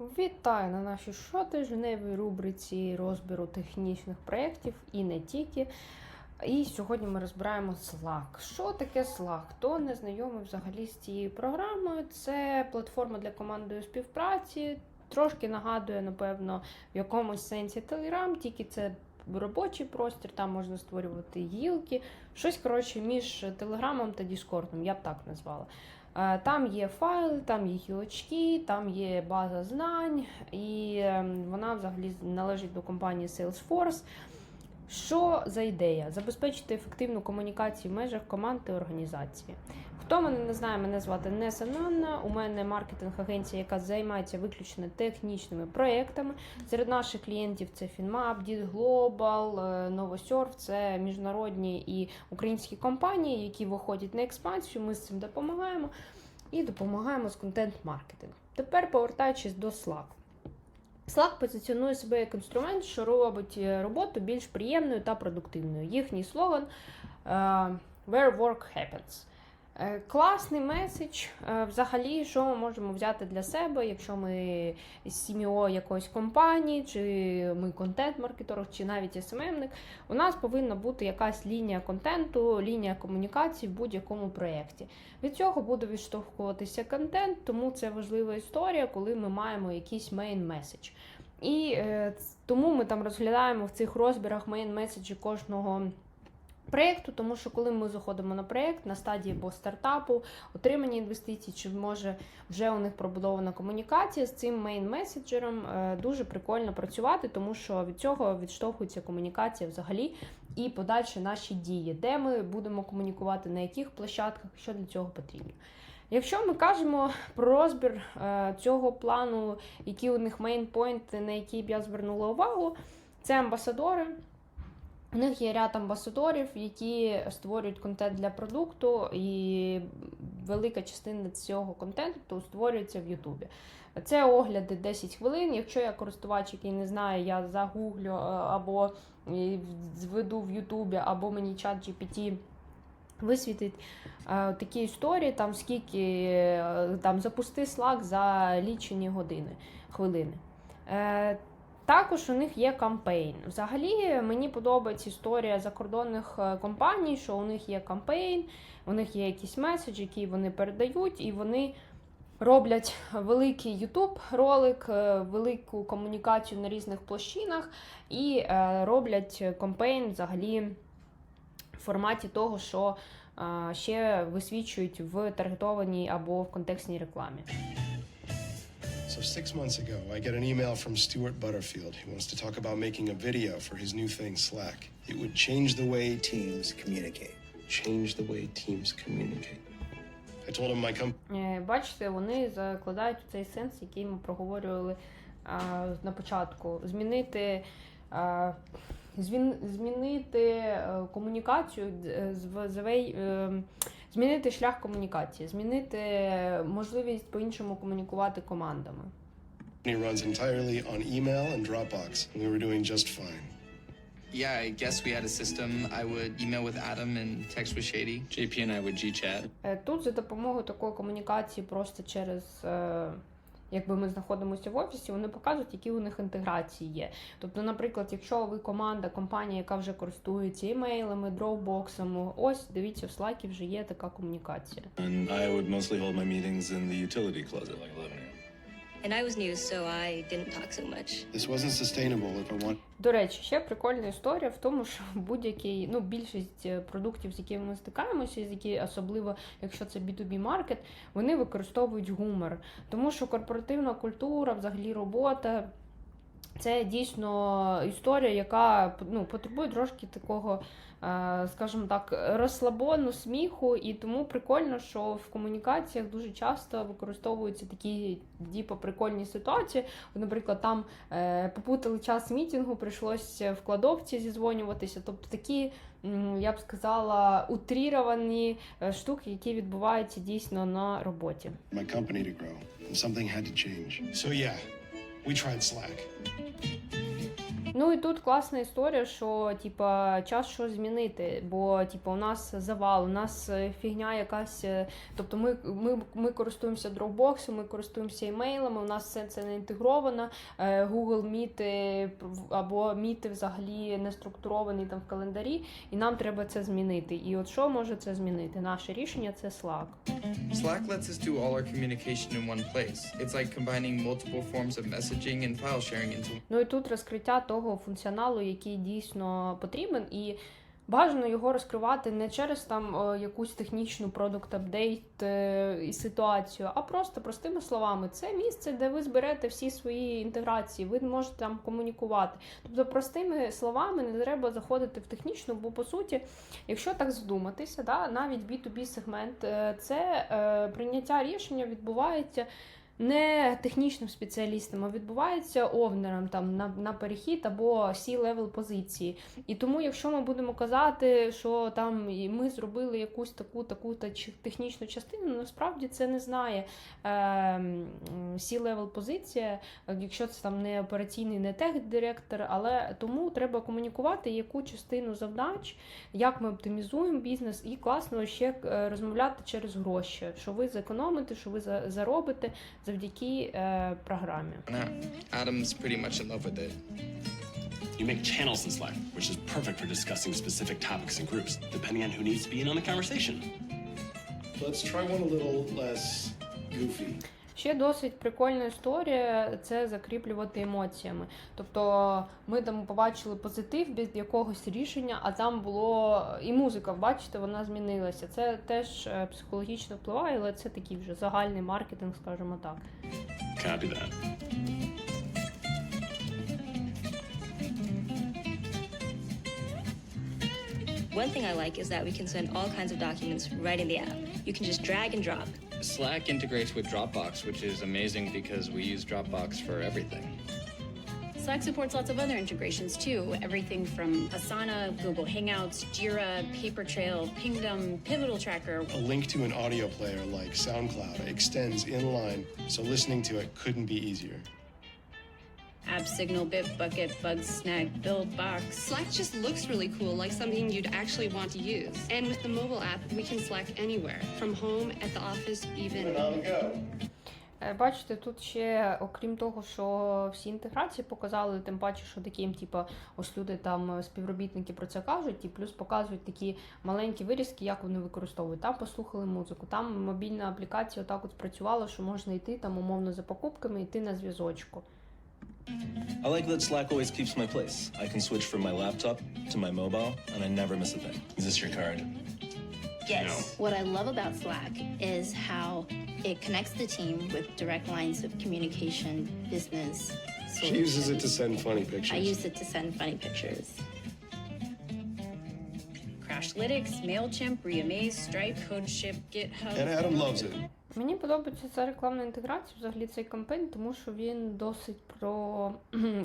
Вітаю на нашій щотижневій рубриці розбіру технічних проєктів і не тільки. І сьогодні ми розбираємо Slack. Що таке Slack? Хто не знайомий взагалі з цією програмою? Це платформа для командної співпраці. Трошки нагадує, напевно, в якомусь сенсі Telegram, тільки це робочий простір, там можна створювати гілки. Щось коротше між Телеграмом та Діскордом, я б так назвала. Е, Там є файли, там є гілочки, там є база знань, і е, вона взагалі належить до компанії Salesforce. Що за ідея? Забезпечити ефективну комунікацію в межах команд і організації. Хто мене не знає, мене звати Неса Нанна. У мене маркетинг-агенція, яка займається виключно технічними проєктами. Серед наших клієнтів це FinMap, Did Global, е, Novosurf, це міжнародні і українські компанії, які виходять на експансію. Ми з цим допомагаємо і допомагаємо з контент-маркетингом. Тепер повертаючись до Slack. Slack позиціонує себе як інструмент, що робить е, роботу більш приємною та продуктивною. Їхній слоган е, Where Work Happens. Е, Класний меседж. Е, Взагалі, що ми можемо взяти для себе, якщо ми сім'о якоїсь компанії, чи ми контент-маркетолог, чи навіть СММник, у нас повинна бути якась лінія контенту, лінія комунікації в будь-якому проєкті. Від цього буде відштовхуватися контент, тому це важлива історія, коли ми маємо якийсь main message. І е, тому ми там розглядаємо в цих розбірах main меседжі кожного. Проєкту, тому що коли ми заходимо на проєкт на стадії або стартапу, отримання інвестицій, чи може вже у них пробудована комунікація з цим мейн-меседжером, е, дуже прикольно працювати, тому що від цього відштовхується комунікація взагалі і подальші наші дії, де ми будемо комунікувати, на яких площадках, що для цього потрібно. Якщо ми кажемо про розбір е, цього плану, які у них мейнпойнти, на які б я звернула увагу, це амбасадори. У них є ряд амбасадорів, які створюють контент для продукту, і велика частина цього контенту створюється в Ютубі. Це огляди 10 хвилин. Якщо я користувач, який не знає, я загуглю е, або зведу в Ютубі, або мені чат GPT висвітить е, такі історії, там скільки е, там запусти Slack за лічені години, хвилини. Е, також у них є кампейн. Взагалі мені подобається історія закордонних е, компаній, що у них є кампейн, у них є якийсь меседж, який вони передають, і вони роблять великий YouTube ролик, е, велику комунікацію на різних площинах і е, роблять кампейн взагалі в форматі того, що ще висвічують в таргетованій або в контекстній рекламі. So, six months ago, I get an email from Stuart Butterfield. He wants to talk about making a video for his new thing, Slack. It would change the way teams communicate. change the way teams communicate. I told him my company Е, Бачите, вони закладають цей сенс, який ми проговорювали а, на початку. Змінити, а, звін, змінити е, комунікацію, е, зв- звей- е, змінити шлях комунікації, змінити можливість по-іншому комунікувати командами. He runs entirely on email and Dropbox, we were doing just fine. Yeah, I guess we had a system. I would email with Adam and text with Shady. JP and I would G-chat. Е, Тут за допомогою такої комунікації просто через. Якби ми знаходимося в офісі, вони показують, які у них інтеграції є. Тобто, наприклад, якщо ви команда, компанія, яка вже користується імейлами, дропбоксами, ось дивіться, в Slack вже є така комунікація. And I would mostly hold my meetings in the utility closet like 11 a.m. And I was new, so I didn't talk so much. This wasn't sustainable if I want. До речі, ще прикольна історія в тому, що будь-який, ну більшість е, продуктів, з якими ми стикаємося, з які особливо, якщо це B2B маркет, вони використовують гумор, тому що корпоративна культура, взагалі робота. Це дійсно історія, яка ну, потребує трошки такого, скажімо так, розслабону сміху, і тому прикольно, що в комунікаціях дуже часто використовуються такі діпо прикольні ситуації. Наприклад, там е, попутали час мітингу, прийшлося в кладовці зізвонюватися. Тобто такі, я б сказала, утріровані е, штуки, які відбуваються дійсно на роботі. my company to grow, something had to change. So, yeah, we tried Slack. Ну і тут класна історія, що типа час щось змінити, бо типа у нас завал, у нас е, фігня якась. е, Тобто ми, ми, ми користуємося Dropbox, ми користуємося емейлами, у нас все це не інтегровано. е, Google Meet або Meet взагалі не структурований там в календарі, і нам треба це змінити. І от що може це змінити? Наше рішення це Slack. Slack lets us do all our communication in one place. It's like combining multiple forms of messaging and file sharing into Ну і тут розкриття того функціоналу, який дійсно потрібен, і бажано його розкривати не через там е, якусь технічну продукт апдейт е, і ситуацію, а просто простими словами. Це місце, де ви зберете всі свої інтеграції, ви можете там комунікувати. Тобто, простими словами не треба заходити в технічну, бо по суті, якщо так задуматися, да, навіть B2B сегмент, е, це е, прийняття рішення відбувається не технічним спеціалістам, а відбувається овнером там на, на перехід або C-level позиції. І тому, якщо ми будемо казати, що там ми зробили якусь таку таку та технічну частину, насправді це не знає е, м, C-level позиція, якщо це там не операційний, не тех-директор, але тому треба комунікувати, яку частину завдач, як ми оптимізуємо бізнес, і класно ще е, розмовляти через гроші, що ви зекономите, що ви за- заробите завдяки е, програмі. now. Adam's pretty much in love with it. You make channels in Slack, which is perfect for discussing specific topics and groups, depending on who needs to be in on the conversation. Let's try one a little less goofy. Ще досить прикольна історія це закріплювати емоціями. Тобто ми там побачили позитив без якогось рішення, а там було і музика, бачите, вона змінилася. Це теж е, психологічно впливає, але це такий вже загальний маркетинг, скажімо так. Copy that. One thing I like is that we can send all kinds of documents right in the app. You can just drag and drop. Slack integrates with Dropbox, which is amazing because we use Dropbox for everything. Slack supports lots of other integrations too. Everything from Asana, Google Hangouts, Jira, Papertrail, Pingdom, Pivotal Tracker. A link to an audio player like SoundCloud extends inline, so listening to it couldn't be easier. App Signal, Bitbucket, Bugsnag, Buildbox. Slack just looks really cool, like something you'd actually want to use. And with the mobile app, we can Slack anywhere, from home, at the office, even. on the go. Е, Бачите, тут ще, окрім того, що всі інтеграції показали, тим паче, що таким, типу, ось люди там е, співробітники про це кажуть, і плюс показують такі маленькі вирізки, як вони використовують. Там послухали музику, там мобільна аплікація отак от спрацювала, що можна йти там умовно за покупками, йти на зв'язочку. I like that Slack always keeps my place. I can switch from my laptop to my mobile, and I never miss a thing. Is this your card? Yes. What I love about Slack is how it connects the team with direct lines of communication, business. She uses it to send funny pictures. I use it to send funny pictures. Crashlytics, MailChimp, Reamaze, Stripe, CodeShip, GitHub. and Adam loves it. Мені подобається ця рекламна інтеграція, взагалі цей кампейн, тому що він досить про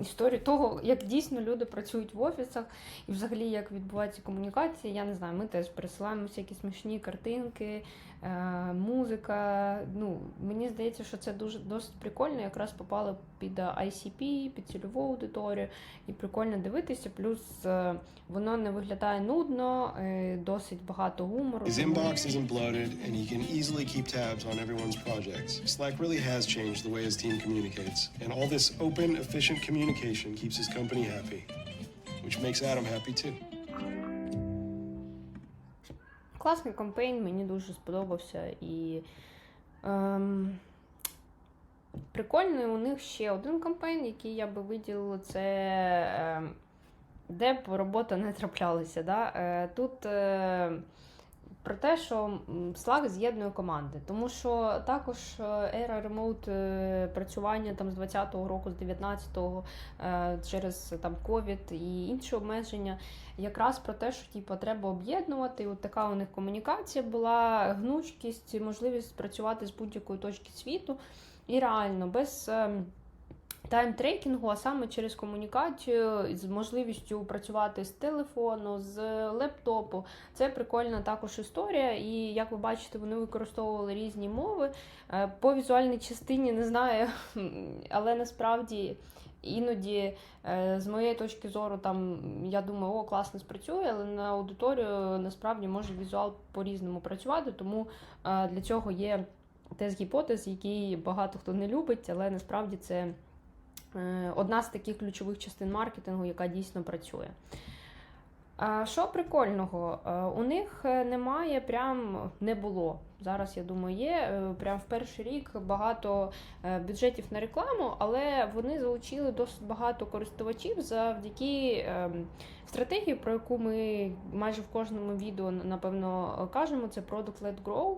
історію того, як дійсно люди працюють в офісах, і взагалі як відбувається комунікація. Я не знаю, ми теж присилаємося всякі смішні картинки, музика. Ну, мені здається, що це дуже досить прикольно. Якраз попало під ICP, під цільову аудиторію, і прикольно дивитися. Плюс е, воно не виглядає нудно, е, досить багато гумору. The way his team communicates, and all this open, efficient communication keeps his company happy, which makes Adam happy too. Класний кампейн, мені дуже сподобався. І ем, прикольний у них ще один кампейн, який я би виділила, це ем, де б робота не траплялася. Да? Е, тут е, про те, що Slack з'єднує команди. Тому що також ера ремоут працювання там з 20-го року, з 19-го е, через там ковід і інші обмеження. Якраз про те, що типу, треба об'єднувати. От така у них комунікація була, гнучкість, можливість працювати з будь-якої точки світу. І реально, без ем, тайм-трекінгу, а саме через комунікацію з можливістю працювати з телефону, з лептопу. Це прикольна також історія. І як ви бачите, вони використовували різні мови. Е, По візуальній частині не знаю, але насправді. Іноді, е, з моєї точки зору, там я думаю, о, класно спрацює, але на аудиторію насправді може візуал по-різному працювати, тому е, для цього є тест гіпотез, який багато хто не любить, але насправді це одна з таких ключових частин маркетингу, яка дійсно працює. Що прикольного? Е, У них е, немає, прям не було. Зараз, я думаю, є. е, Прям в перший рік багато е, бюджетів на рекламу, але вони залучили досить багато користувачів завдяки ем, стратегії, про яку ми майже в кожному відео напевно кажемо. Це Product Led Grow.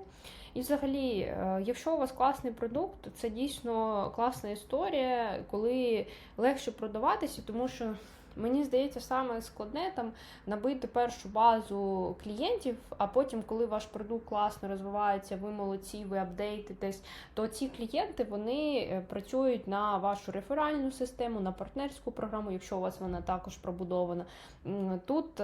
І взагалі, е, якщо у вас класний продукт, це дійсно класна історія, коли легше продаватися, тому що мені здається, саме складне там набити першу базу клієнтів, а потім, коли ваш продукт класно розвивається, ви молодці, ви апдейтитесь, то ці клієнти вони е, працюють на вашу реферальну систему, на партнерську програму, якщо у вас вона також пробудована. Тут.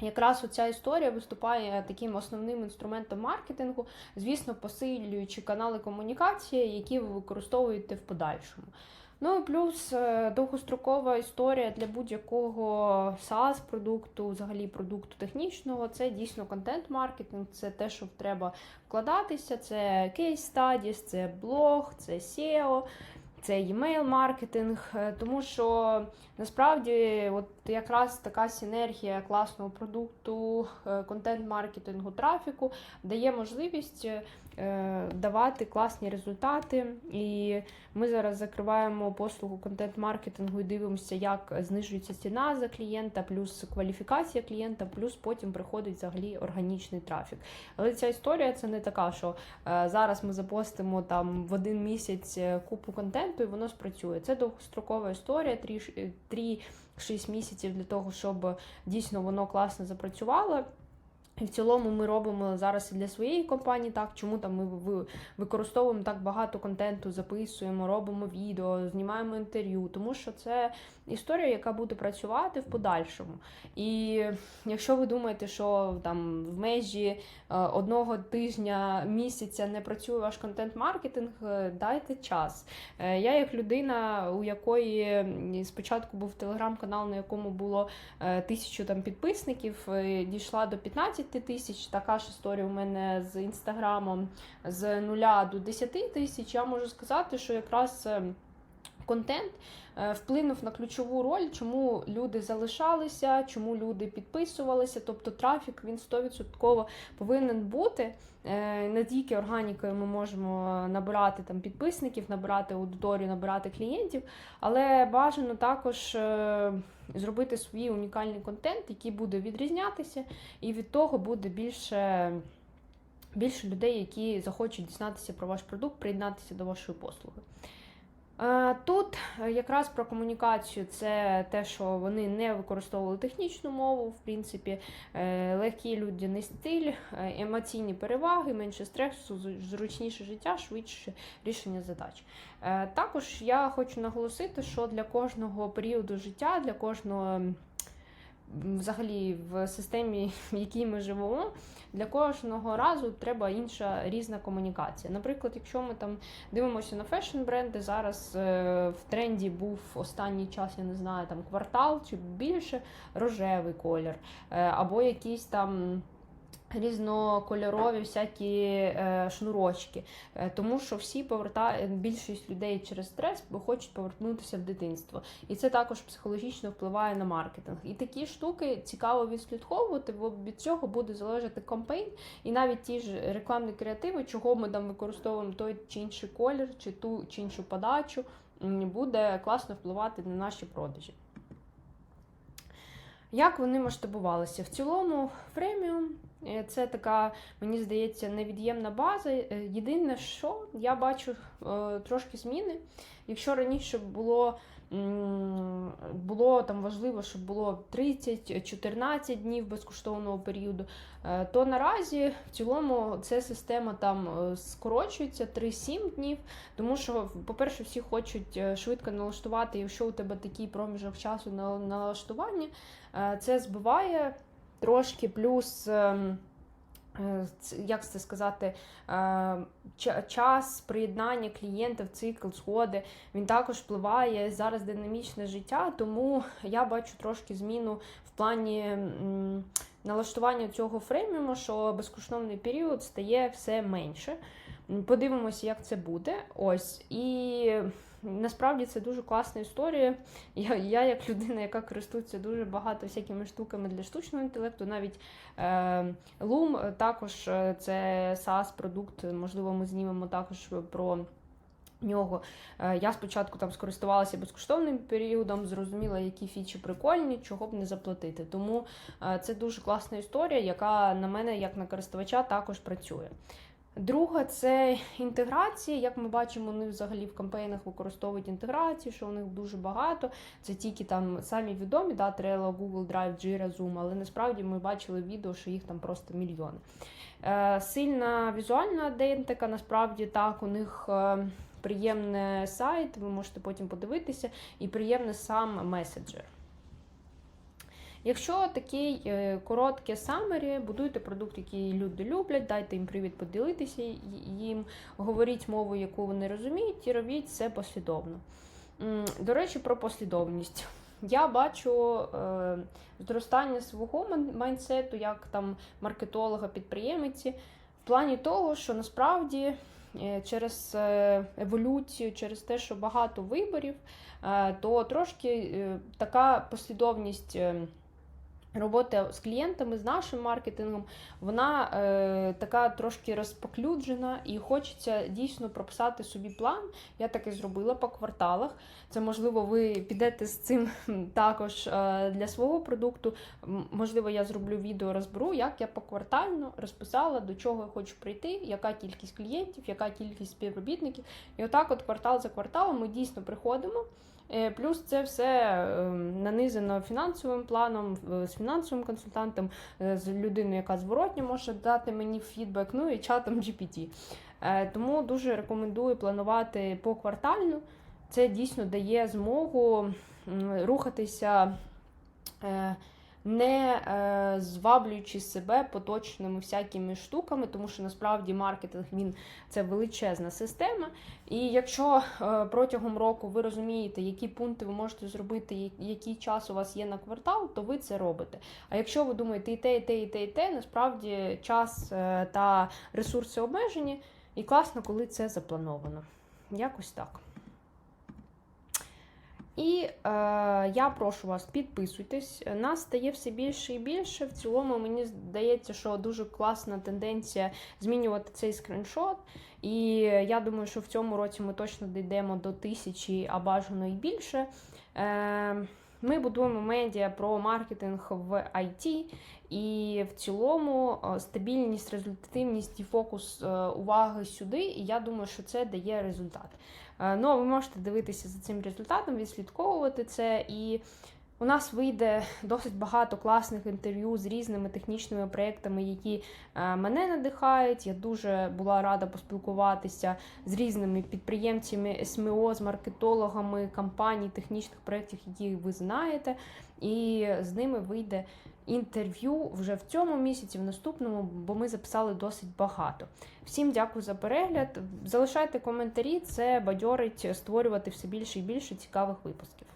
Якраз оця історія виступає таким основним інструментом маркетингу, звісно, посилюючи канали комунікації, які ви використовуєте в подальшому. Ну і плюс е, довгострокова історія для будь-якого SaaS продукту, взагалі продукту технічного, це дійсно контент-маркетинг, це те, що треба вкладатися, це кейс studies, це блог, це SEO, це e-mail маркетинг, е, тому що насправді от якраз така синергія класного продукту, е, контент-маркетингу, трафіку дає можливість е, давати класні результати. І ми зараз закриваємо послугу контент-маркетингу і дивимося, як знижується ціна за клієнта, плюс кваліфікація клієнта, плюс потім приходить взагалі органічний трафік. Але ця історія це не така, що е, зараз ми запостимо там в один місяць е, купу контенту і воно спрацює. Це довгострокова історія, 3-6 місяців для того, щоб дійсно воно класно запрацювало. І в цілому ми робимо зараз і для своєї компанії так, чому там ми ви- використовуємо так багато контенту, записуємо, робимо відео, знімаємо інтерв'ю, тому що це історія, яка буде працювати в подальшому. І якщо ви думаєте, що там в межі е, одного тижня місяця не працює ваш контент-маркетинг, е, дайте час. Е, Я, як людина, у якої спочатку був телеграм-канал, на якому було тисячу там підписників, дійшла до 15 тисяч. Така ж історія у мене з інстаграмом з нуля до 10 тисяч. Я можу сказати, що якраз. Контент е, вплинув на ключову роль, чому люди залишалися, чому люди підписувалися. Тобто трафік він 100% повинен бути. Е, Не тільки органікою ми можемо набирати там підписників, набирати аудиторію, набирати клієнтів, але бажано також е, зробити свій унікальний контент, який буде відрізнятися, і від того буде більше. Більше людей, які захочуть дізнатися про ваш продукт, приєднатися до вашої послуги. Е, Тут е, якраз про комунікацію це те, що вони не використовували технічну мову, в принципі, легкі легкий людяний стиль, е, емоційні переваги, менше стресу, зручніше життя, швидше рішення задач. Е, Також я хочу наголосити, що для кожного періоду життя, для кожного взагалі в системі, в якій ми живемо, для кожного разу треба інша різна комунікація. Наприклад, якщо ми там дивимося на фешн-бренди, зараз е, в тренді був останній час, я не знаю, там квартал чи більше рожевий колір, е, або якийсь там. Різнокольорові всякі е, шнурочки, е, тому що всі повертають більшість людей через стрес, бо хочуть повернутися в дитинство, і це також психологічно впливає на маркетинг. І такі штуки цікаво відслідковувати, бо від цього буде залежати кампейн, і навіть ті ж рекламні креативи, чого ми там використовуємо той чи інший колір, чи ту чи іншу подачу, буде класно впливати на наші продажі. Як вони масштабувалися? В цілому, преміум Е, Це така, мені здається, невід'ємна база. Е, Єдине, що я бачу е, трошки зміни. Якщо раніше було, було там важливо, щоб було 30-14 днів безкоштовного періоду, е, то наразі в цілому ця система там е, скорочується 3-7 днів. Тому що, по-перше, всі хочуть е, швидко налаштувати, якщо у тебе такий проміжок часу на налаштування, е, це збиває трошки плюс. ем, е, Як це сказати, е, час приєднання клієнта в цикл згоди, він також впливає зараз динамічне життя, тому я бачу трошки зміну в плані налаштування цього фрейміуму, що безкоштовний період стає все менше. Подивимося, як це буде. Ось. І насправді це дуже класна історія. Я, я як людина, яка користується дуже багато всякими штуками для штучного інтелекту, навіть е, Loom також е, це SaaS-продукт, можливо, ми знімемо також про. Нього Е, я спочатку там скористувалася безкоштовним періодом, зрозуміла, які фічі прикольні, чого б не заплатити. Тому е, це дуже класна історія, яка на мене, як на користувача, також працює. Друга це інтеграція. Як ми бачимо, вони взагалі в кампейнах використовують інтеграцію, що у них дуже багато. Це тільки там самі відомі, да, Trello, Google Drive, Jira, Zoom, але насправді ми бачили відео, що їх там просто мільйони. Е, сильна візуальна ідентика, насправді так, у них е, приємний сайт, ви можете потім подивитися, і приємний сам меседжер. Якщо такий е, коротке самері, будуйте продукт, який люди люблять, дайте їм привід поділитися їм, говоріть мову, яку вони розуміють, і робіть це послідовно. До речі, про послідовність. Я бачу е, зростання свого майн- майндсету, як там маркетолога, підприємиці, в плані того, що насправді е, через еволюцію, через те, що багато виборів, то трошки така послідовність. Робота з клієнтами, з нашим маркетингом, вона е, така трошки розпоклюджена і хочеться дійсно прописати собі план. Я так і зробила по кварталах. Це можливо, ви підете з цим також е, для свого продукту. Можливо, я зроблю відео, розберу, як я поквартально розписала, до чого я хочу прийти, яка кількість клієнтів, яка кількість співробітників. І отак, от квартал за кварталом, ми дійсно приходимо. Е, Плюс це все е, нанизано фінансовим планом, з фінансовим консультантом, е, з людиною, яка зворотньо може дати мені фідбек, ну і чатом GPT. Е, Тому дуже рекомендую планувати поквартально. Це дійсно дає змогу рухатися. Не е, зваблюючи себе поточними всякими штуками, тому що насправді маркетинг він це величезна система. І якщо е, протягом року ви розумієте, які пункти ви можете зробити, який час у вас є на квартал, то ви це робите. А якщо ви думаєте і те, і те, і те, і те, насправді час е, та ресурси обмежені, і класно, коли це заплановано. Якось так. І е, я прошу вас, підписуйтесь. Нас стає все більше і більше. В цілому, мені здається, що дуже класна тенденція змінювати цей скріншот. І я думаю, що в цьому році ми точно дійдемо до тисячі, а бажано і більше. Е, ми будуємо медіа про маркетинг в IT, і в цілому е, стабільність, результативність і фокус е, уваги сюди. І я думаю, що це дає результат. Е, Ну, а ви можете дивитися за цим результатом, відслідковувати це. І у нас вийде досить багато класних інтерв'ю з різними технічними проєктами, які е, мене надихають. Я дуже була рада поспілкуватися з різними підприємцями СМО, з маркетологами компаній, технічних проєктів, які ви знаєте. І з ними вийде інтерв'ю вже в цьому місяці, в наступному, бо ми записали досить багато. Всім дякую за перегляд. Залишайте коментарі, це бадьорить створювати все більше і більше цікавих випусків.